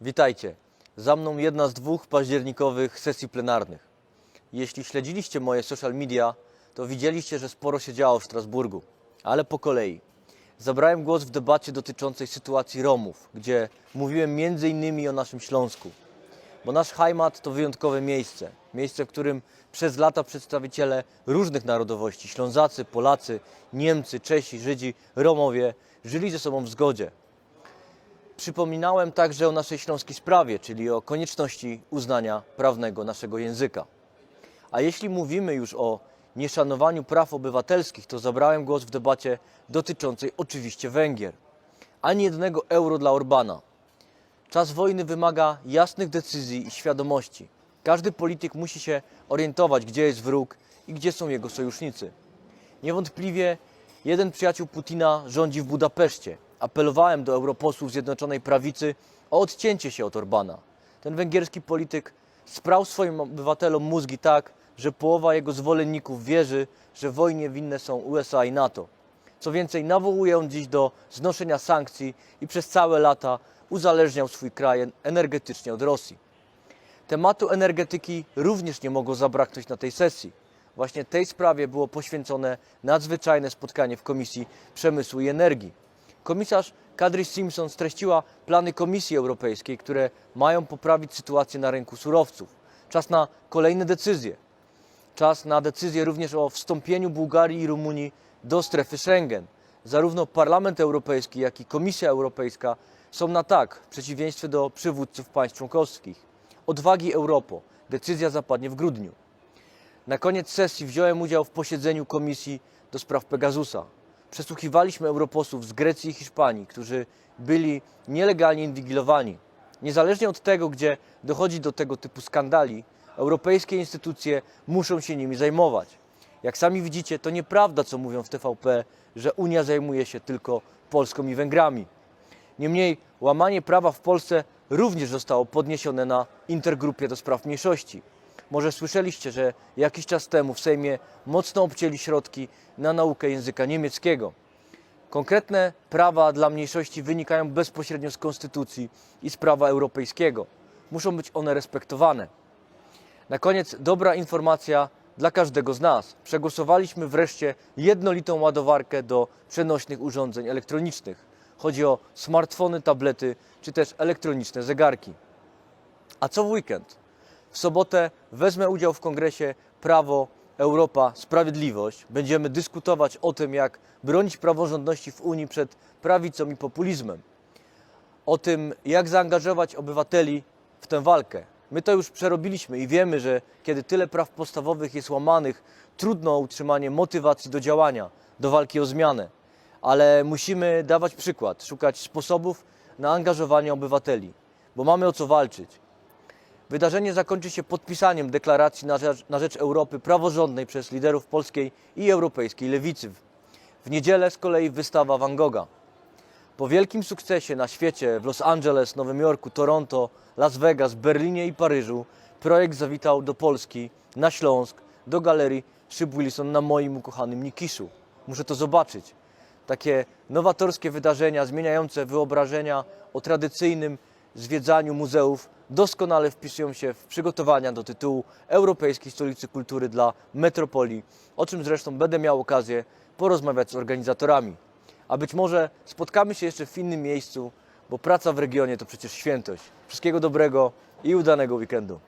Witajcie. Za mną jedna z dwóch październikowych sesji plenarnych. Jeśli śledziliście moje social media, to widzieliście, że sporo się działo w Strasburgu, ale po kolei. Zabrałem głos w debacie dotyczącej sytuacji Romów, gdzie mówiłem m.in. o naszym Śląsku. Bo nasz Heimat to wyjątkowe miejsce. Miejsce, w którym przez lata przedstawiciele różnych narodowości Ślązacy, Polacy, Niemcy, Czesi, Żydzi, Romowie żyli ze sobą w zgodzie. Przypominałem także o naszej śląskiej sprawie, czyli o konieczności uznania prawnego naszego języka. A jeśli mówimy już o nieszanowaniu praw obywatelskich, to zabrałem głos w debacie dotyczącej oczywiście Węgier. Ani jednego euro dla Orbana. Czas wojny wymaga jasnych decyzji i świadomości. Każdy polityk musi się orientować, gdzie jest wróg i gdzie są jego sojusznicy. Niewątpliwie jeden przyjaciół Putina rządzi w Budapeszcie. Apelowałem do europosłów Zjednoczonej Prawicy o odcięcie się od Orbana. Ten węgierski polityk sprał swoim obywatelom mózgi tak, że połowa jego zwolenników wierzy, że wojnie winne są USA i NATO. Co więcej, nawołuje on dziś do znoszenia sankcji i przez całe lata uzależniał swój kraj energetycznie od Rosji. Tematu energetyki również nie mogło zabraknąć na tej sesji. Właśnie tej sprawie było poświęcone nadzwyczajne spotkanie w Komisji Przemysłu i Energii. Komisarz Kadri Simpson streściła plany Komisji Europejskiej, które mają poprawić sytuację na rynku surowców. Czas na kolejne decyzje. Czas na decyzję również o wstąpieniu Bułgarii i Rumunii do strefy Schengen. Zarówno Parlament Europejski, jak i Komisja Europejska są na tak, w przeciwieństwie do przywódców państw członkowskich. Odwagi Europo. Decyzja zapadnie w grudniu. Na koniec sesji wziąłem udział w posiedzeniu Komisji do spraw Pegasusa. Przesłuchiwaliśmy europosłów z Grecji i Hiszpanii, którzy byli nielegalnie inwigilowani. Niezależnie od tego, gdzie dochodzi do tego typu skandali, europejskie instytucje muszą się nimi zajmować. Jak sami widzicie, to nieprawda, co mówią w TVP, że Unia zajmuje się tylko Polską i Węgrami. Niemniej łamanie prawa w Polsce również zostało podniesione na intergrupie do spraw mniejszości. Może słyszeliście, że jakiś czas temu w Sejmie mocno obcięli środki na naukę języka niemieckiego. Konkretne prawa dla mniejszości wynikają bezpośrednio z konstytucji i z prawa europejskiego. Muszą być one respektowane. Na koniec dobra informacja dla każdego z nas. Przegłosowaliśmy wreszcie jednolitą ładowarkę do przenośnych urządzeń elektronicznych. Chodzi o smartfony, tablety czy też elektroniczne zegarki. A co w weekend? W sobotę wezmę udział w kongresie Prawo, Europa, Sprawiedliwość. Będziemy dyskutować o tym, jak bronić praworządności w Unii przed prawicą i populizmem. O tym, jak zaangażować obywateli w tę walkę. My to już przerobiliśmy i wiemy, że kiedy tyle praw podstawowych jest łamanych, trudno o utrzymanie motywacji do działania, do walki o zmianę. Ale musimy dawać przykład, szukać sposobów na angażowanie obywateli, bo mamy o co walczyć. Wydarzenie zakończy się podpisaniem deklaracji na rzecz, na rzecz Europy praworządnej przez liderów polskiej i europejskiej lewicy. W niedzielę z kolei wystawa Van Gogha. Po wielkim sukcesie na świecie w Los Angeles, Nowym Jorku, Toronto, Las Vegas, Berlinie i Paryżu, projekt zawitał do Polski, na Śląsk, do galerii Szyb Wilson na moim ukochanym Nikiszu. Muszę to zobaczyć. Takie nowatorskie wydarzenia, zmieniające wyobrażenia o tradycyjnym zwiedzaniu muzeów, doskonale wpisują się w przygotowania do tytułu Europejskiej Stolicy Kultury dla Metropolii, o czym zresztą będę miał okazję porozmawiać z organizatorami. A być może spotkamy się jeszcze w innym miejscu, bo praca w regionie to przecież świętość. Wszystkiego dobrego i udanego weekendu.